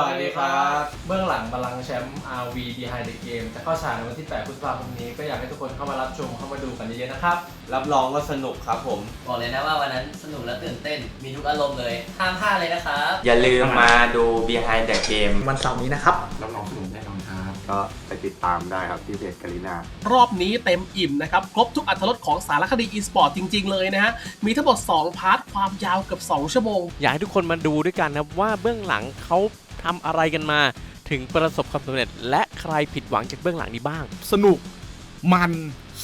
สวัสดีครับ เบื้องหลังบัลลังก์แชมป์ RV Behind the Game จะเข้าฉายในวันที่ 8 พฤษภาคมนี้ ก็อยากให้ทุกคนเข้ามารับชมเข้ามาดูกันเยอะๆนะครับ รับรองว่าสนุกครับผม บอกเลยนะว่าวันนั้นสนุกและตื่นเต้น มีทุกอารมณ์เลย ห้ามพลาดเลยนะครับ อย่าลืมมาดู Behind the Game วันเสาร์นี้นะครับ รับรองสนุกแน่นอนครับ ก็ไปติดตามได้ครับที่เพจกาลิน่ารอบนี้เต็มอิ่มนะครับ ครบทุกอัตรสของสารคดี e-sport จริง ๆ เลยนะฮะ มีทั้งหมด 2 พาร์ทความยาวเกือบ2ชั่วโมง อยากให้ทุกคนมาดูด้วยกันนะว่าเบื้องหลังเขา ทำอะไรกันมา ถึงประสบความสำเร็จ และใครผิดหวังจากเบื้องหลังนี้บ้าง สนุกมัน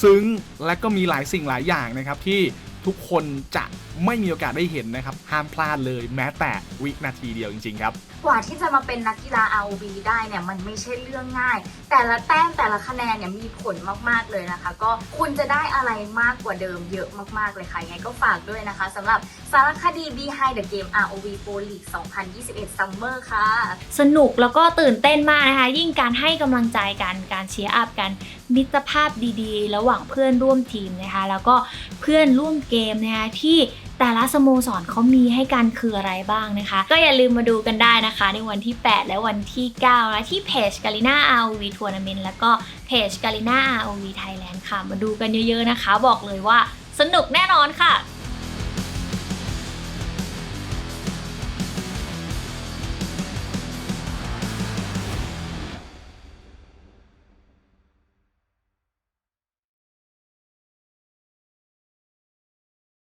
ซึ้งและก็มีหลายสิ่งหลายอย่างนะครับที่ ทุกคนจะไม่มีโอกาสได้เห็นนะครับ ห้ามพลาดเลยแม้แต่วินาทีเดียวจริงๆครับ กว่าที่จะมาเป็นนักกีฬา ROV ได้เนี่ยมันไม่ใช่เรื่องง่าย แต่ละแต้มแต่ละคะแนนเนี่ยมีผลมากๆเลยนะคะ ก็คุณจะได้อะไรมากกว่าเดิมเยอะมากๆเลยค่ะยังไงก็ฝากด้วยนะคะสำหรับสารคดี Behind the Game ROV Pro League 2021 Summer ค่ะ สนุกแล้วก็ตื่นเต้นมากนะคะ ยิ่งการให้กำลังใจกันการเชียร์อัพกันมิตรภาพดีๆ ระหว่างเพื่อนร่วมทีมนะคะ แล้วก็เพื่อนร่วมเกมนะคะที่แต่ละสโมสรเขามีให้กันคืออะไรบ้างนะคะ ก็อย่าลืมมาดูกันได้นะคะ ในวันที่ 8 และวันที่9นะที่เพจกาลิน่า ROV Tournament แล้วก็เพจกาลิน่า ROV Thailand ค่ะ มาดูกันเยอะๆนะคะ บอกเลยว่าสนุกแน่นอนค่ะ